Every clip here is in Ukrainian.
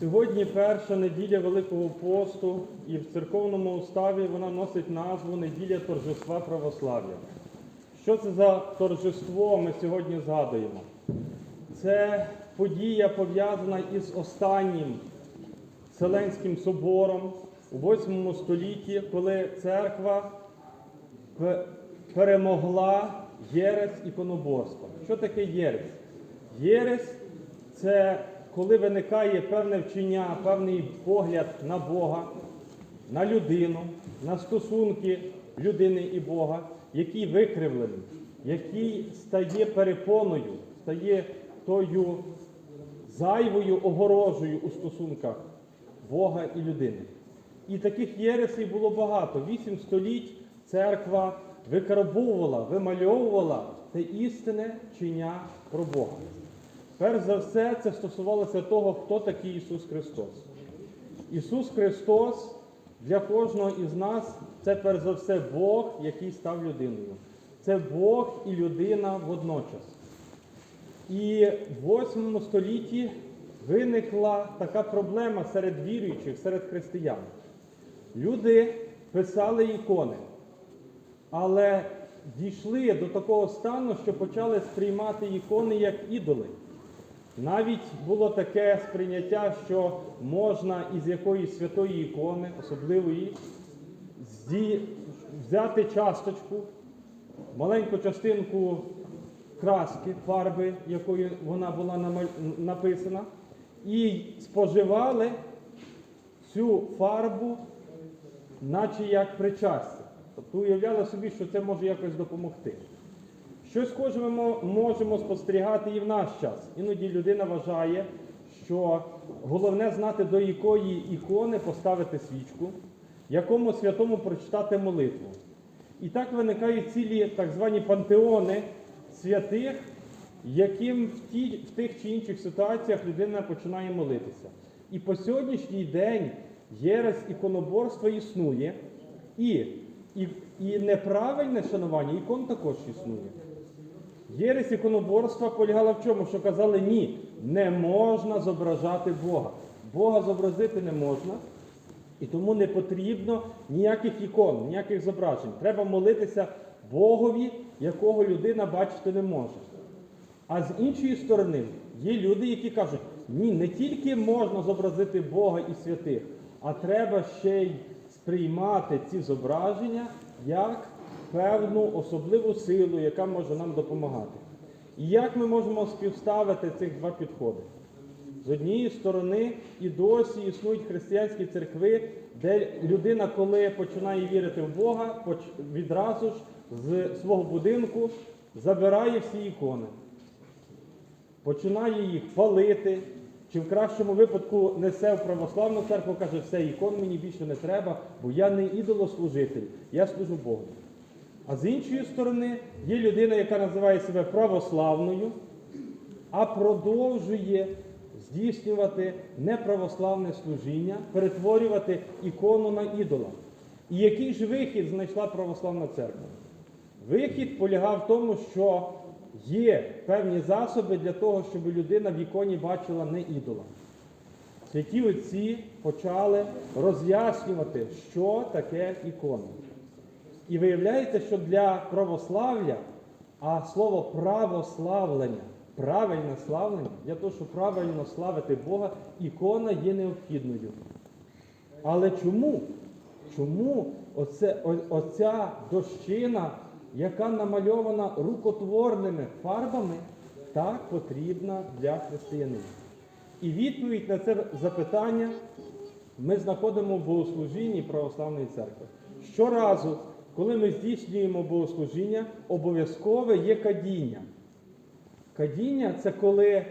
Сьогодні перша неділя Великого посту, і в церковному уставі вона носить назву Неділя торжества православ'я. Що це за торжество ми сьогодні згадуємо? Це подія пов'язана із останнім Вселенським собором у 8 столітті, коли церква пе- перемогла єресь іконоборства. Що таке єресь? Єресь це коли виникає певне вчення, певний погляд на Бога, на людину, на стосунки людини і Бога, який викривлений, який стає перепоною, стає тою зайвою огорожею у стосунках Бога і людини. І таких єресей було багато. Вісім століть церква викарбовувала, вимальовувала те істинне вчення про Бога. Перш за все, це стосувалося того, хто такий Ісус Христос. Ісус Христос для кожного із нас це перш за все Бог, який став людиною. Це Бог і людина водночас. І в 8 столітті виникла така проблема серед віруючих, серед християн. Люди писали ікони, але дійшли до такого стану, що почали сприймати ікони як ідоли. Навіть було таке сприйняття, що можна із якоїсь святої ікони, особливої, взяти часточку, маленьку частинку краски, фарби, якою вона була написана, і споживали цю фарбу, наче як причастя. Тобто уявляли собі, що це може якось допомогти. Щось схоже ми можемо спостерігати і в наш час. Іноді людина вважає, що головне знати, до якої ікони поставити свічку, якому святому прочитати молитву. І так виникають цілі так звані пантеони святих, яким в, ті, в тих чи інших ситуаціях людина починає молитися. І по сьогоднішній день єресь іконоборства існує, і, і, і неправильне шанування ікон також існує. Єресь іконоборства полягала в чому? Що казали, ні, не можна зображати Бога. Бога зобразити не можна, і тому не потрібно ніяких ікон, ніяких зображень. Треба молитися Богові, якого людина бачити не може. А з іншої сторони, є люди, які кажуть, ні, не тільки можна зобразити Бога і святих, а треба ще й сприймати ці зображення як певну особливу силу, яка може нам допомагати. І як ми можемо співставити цих два підходи? З однієї сторони, і досі існують християнські церкви, де людина, коли починає вірити в Бога, відразу ж з свого будинку забирає всі ікони, починає їх палити, чи в кращому випадку несе в православну церкву, каже, все, ікон мені більше не треба, бо я не ідолослужитель, я служу Богу. А з іншої сторони, є людина, яка називає себе православною, а продовжує здійснювати неправославне служіння, перетворювати ікону на ідола. І який ж вихід знайшла православна церква? Вихід полягав в тому, що є певні засоби для того, щоб людина в іконі бачила не ідола. Святі отці почали роз'яснювати, що таке ікона. І виявляється, що для православ'я, а слово православлення, правильне славлення, для того, щоб правильно славити Бога, ікона є необхідною. Але чому? Чому оце, о- оця дощина, яка намальована рукотворними фарбами, так потрібна для християнина? І відповідь на це запитання ми знаходимо в богослужінні Православної церкви. Щоразу, коли ми здійснюємо богослужіння, обов'язкове є кадіння. Кадіння це коли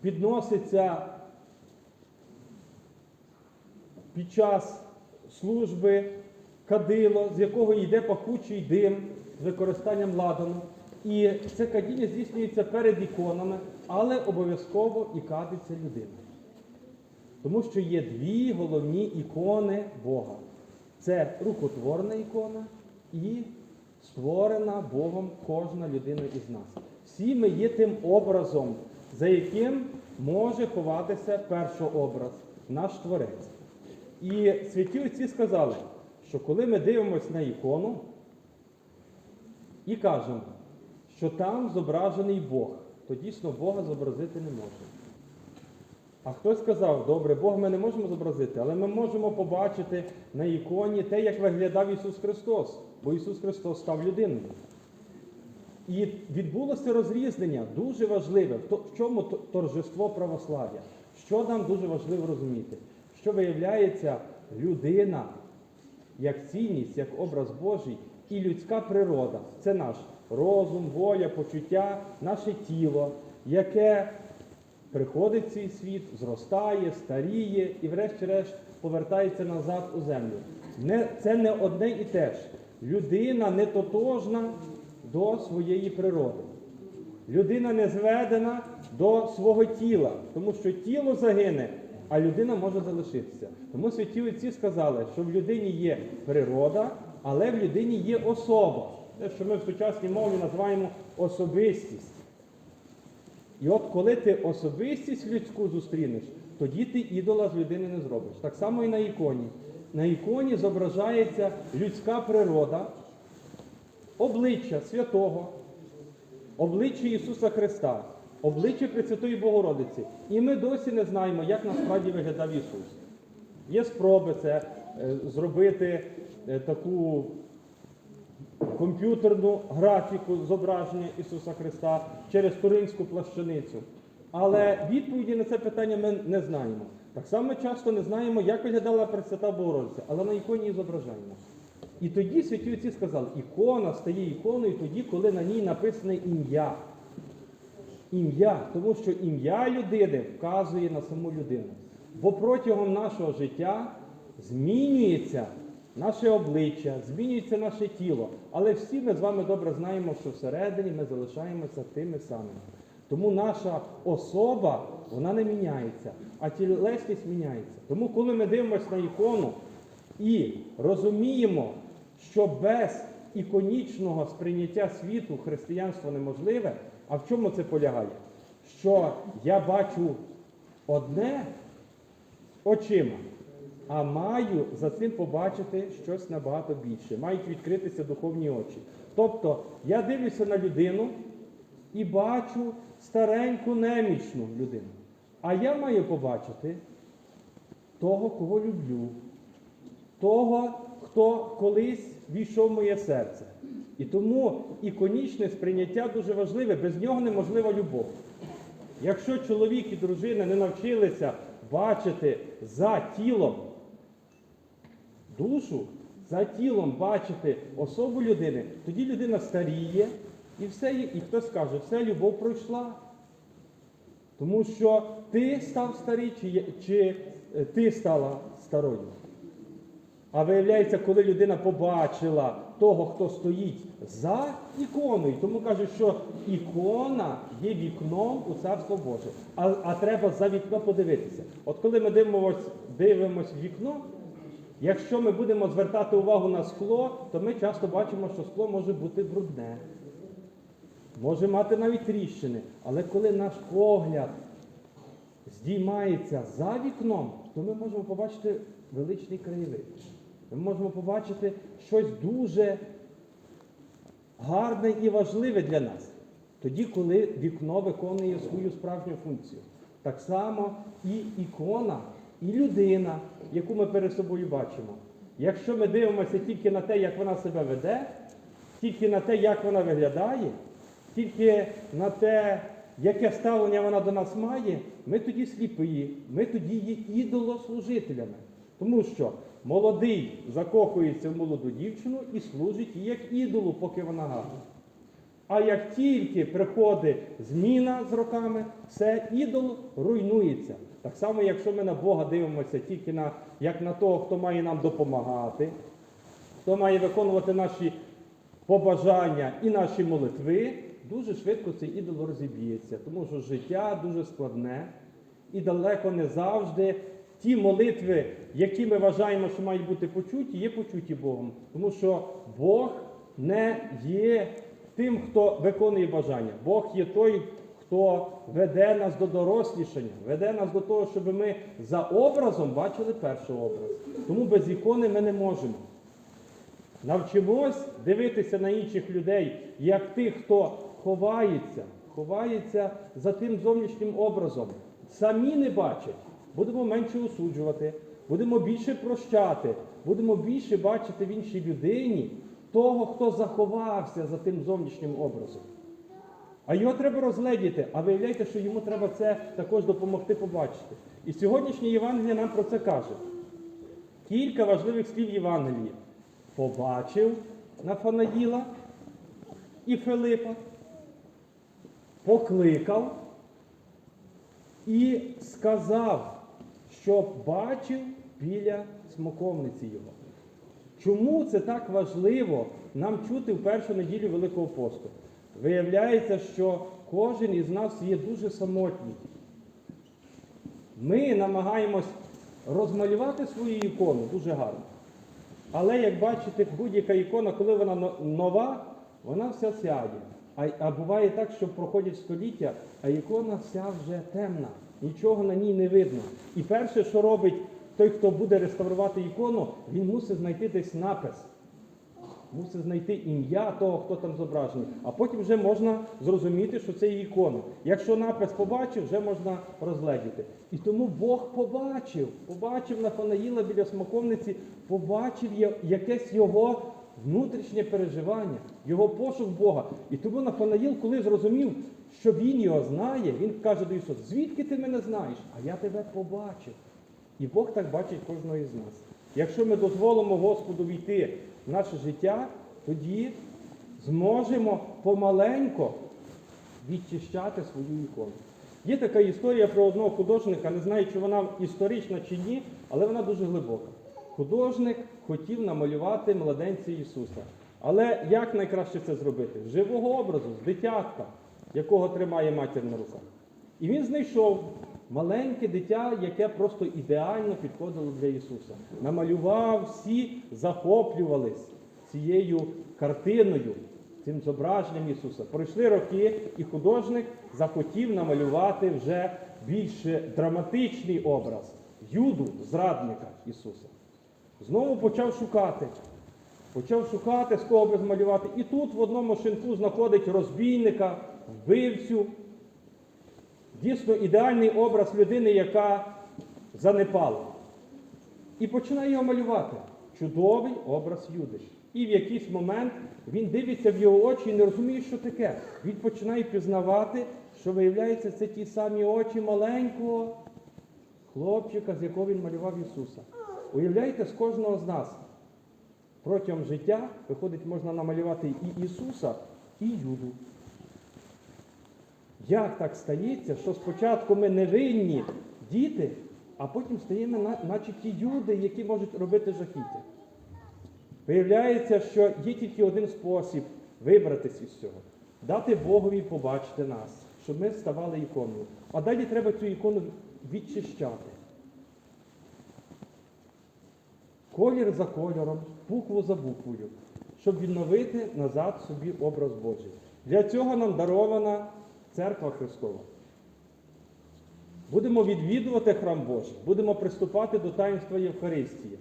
підноситься під час служби кадило, з якого йде пахучий дим з використанням ладану. І це кадіння здійснюється перед іконами, але обов'язково і кадиться людина. Тому що є дві головні ікони Бога. Це рукотворна ікона і створена Богом кожна людина із нас. Всі ми є тим образом, за яким може ховатися першообраз, наш творець. І святі отці сказали, що коли ми дивимося на ікону і кажемо, що там зображений Бог, то дійсно Бога зобразити не можна. А хтось сказав, добре, Бога ми не можемо зобразити, але ми можемо побачити на іконі те, як виглядав Ісус Христос, бо Ісус Христос став людиною. І відбулося розрізнення дуже важливе. В чому торжество православ'я? Що нам дуже важливо розуміти? Що виявляється людина як цінність, як образ Божий і людська природа. Це наш розум, воля, почуття, наше тіло, яке приходить в цей світ, зростає, старіє і, врешті-решт, повертається назад у землю. Не, це не одне і те ж. Людина не тотожна до своєї природи. Людина не зведена до свого тіла, тому що тіло загине, а людина може залишитися. Тому святі отці сказали, що в людині є природа, але в людині є особа. Те, що ми в сучасній мові називаємо особистість. І от коли ти особистість людську зустрінеш, тоді ти ідола з людини не зробиш. Так само і на іконі. На іконі зображається людська природа, обличчя святого, обличчя Ісуса Христа, обличчя Пресвятої Богородиці. І ми досі не знаємо, як насправді виглядав Ісус. Є спроби це е, зробити е, таку комп'ютерну графіку зображення Ісуса Христа через Туринську плащаницю. Але відповіді на це питання ми не знаємо. Так само часто не знаємо, як виглядала Пресвята Богородиця, але на іконі її. І тоді святі отці сказали, ікона стає іконою тоді, коли на ній написане ім'я. Ім'я, тому що ім'я людини вказує на саму людину. Бо протягом нашого життя змінюється наше обличчя, змінюється наше тіло. Але всі ми з вами добре знаємо, що всередині ми залишаємося тими самими. Тому наша особа, вона не міняється, а тілесність міняється. Тому, коли ми дивимося на ікону і розуміємо, що без іконічного сприйняття світу християнство неможливе, а в чому це полягає? Що я бачу одне очима, а маю за цим побачити щось набагато більше. Мають відкритися духовні очі. Тобто я дивлюся на людину і бачу стареньку немічну людину. А я маю побачити того, кого люблю, того, хто колись війшов в моє серце. І тому іконічне сприйняття дуже важливе, без нього неможлива любов. Якщо чоловік і дружина не навчилися бачити за тілом душу, за тілом бачити особу людини, тоді людина старіє, і все, і хтось скаже, все, любов пройшла. Тому що ти став старий, чи, чи е, ти стала старою. А виявляється, коли людина побачила того, хто стоїть за іконою, тому кажуть, що ікона є вікном у Царство Боже. А, а треба за вікно подивитися. От коли ми дивимося, дивимось в вікно, якщо ми будемо звертати увагу на скло, то ми часто бачимо, що скло може бути брудне, може мати навіть тріщини. Але коли наш погляд здіймається за вікном, то ми можемо побачити величний краєвид. Ми можемо побачити щось дуже гарне і важливе для нас. Тоді, коли вікно виконує свою справжню функцію. Так само і ікона, і людина, яку ми перед собою бачимо. Якщо ми дивимося тільки на те, як вона себе веде, тільки на те, як вона виглядає, тільки на те, яке ставлення вона до нас має, ми тоді сліпі, ми тоді є ідолослужителями. Тому що молодий закохується в молоду дівчину і служить їй як ідолу, поки вона гарна. А як тільки приходить зміна з роками, все ідол руйнується. Так само, якщо ми на Бога дивимося тільки на, як на того, хто має нам допомагати, хто має виконувати наші побажання і наші молитви, дуже швидко цей ідол розіб'ється, тому що життя дуже складне і далеко не завжди ті молитви, які ми вважаємо, що мають бути почуті, є почуті Богом. Тому що Бог не є тим, хто виконує бажання. Бог є той, хто веде нас до дорослішання, веде нас до того, щоб ми за образом бачили перший образ. Тому без ікони ми не можемо. Навчимось дивитися на інших людей, як тих, хто ховається, ховається за тим зовнішнім образом. Самі не бачать. Будемо менше осуджувати, будемо більше прощати, будемо більше бачити в іншій людині того, хто заховався за тим зовнішнім образом. А його треба розгледіти, а виявляйте, що йому треба це також допомогти побачити. І сьогоднішнє Євангеліє нам про це каже. Кілька важливих слів Євангелії. Побачив Нафанаїла і Филипа, покликав і сказав, що бачив біля смоковниці його. Чому це так важливо нам чути в першу неділю Великого посту? Виявляється, що кожен із нас є дуже самотній. Ми намагаємось розмалювати свою ікону дуже гарно. Але як бачите, будь-яка ікона, коли вона нова, вона вся сяє. А, а буває так, що проходять століття, а ікона вся вже темна, нічого на ній не видно. І перше, що робить той, хто буде реставрувати ікону, він мусить знайти десь напис. Мусить знайти ім'я того, хто там зображений. А потім вже можна зрозуміти, що це є ікона. Якщо напис побачив, вже можна розгледіти. І тому Бог побачив, побачив Нафанаїла біля смоковниці, побачив якесь його внутрішнє переживання, його пошук Бога. І тому Нафанаїл, коли зрозумів, що він його знає, він каже до Ісуса, звідки ти мене знаєш? А я тебе побачив. І Бог так бачить кожного із нас. Якщо ми дозволимо Господу війти в наше життя, тоді зможемо помаленько відчищати свою ікону. Є така історія про одного художника, не знаю, чи вона історична чи ні, але вона дуже глибока. Художник хотів намалювати младенця Ісуса. Але як найкраще це зробити? З Живого образу, з дитятка, якого тримає матір на руках. І він знайшов маленьке дитя, яке просто ідеально підходило для Ісуса. Намалював, всі захоплювались цією картиною, цим зображенням Ісуса. Пройшли роки, і художник захотів намалювати вже більш драматичний образ Юду, зрадника Ісуса. Знову почав шукати. Почав шукати, з кого би змалювати. І тут в одному шинку знаходить розбійника, вбивцю. Дійсно ідеальний образ людини, яка занепала. І починає його малювати. Чудовий образ Юди. І в якийсь момент він дивиться в його очі і не розуміє, що таке. Він починає пізнавати, що виявляється, це ті самі очі маленького хлопчика, з якого він малював Ісуса. Уявляєте, з кожного з нас протягом життя, виходить, можна намалювати і Ісуса, і Юду. Як так стається, що спочатку ми невинні діти, а потім стаємо, наче ті юди, які можуть робити жахіття? Виявляється, що є тільки один спосіб вибратися із цього. Дати Богові побачити нас, щоб ми ставали іконою. А далі треба цю ікону відчищати. Колір за кольором, букву за буквою, щоб відновити назад собі образ Божий. Для цього нам дарована церква Христова. Будемо відвідувати храм Божий, будемо приступати до таїнства Євхаристії.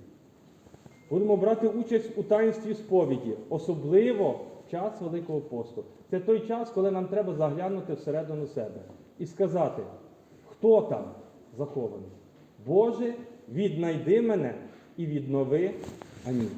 Будемо брати участь у таїнстві сповіді, особливо в час Великого посту. Це той час, коли нам треба заглянути всередину себе і сказати, хто там захований. Боже, віднайди мене і віднови. Амінь.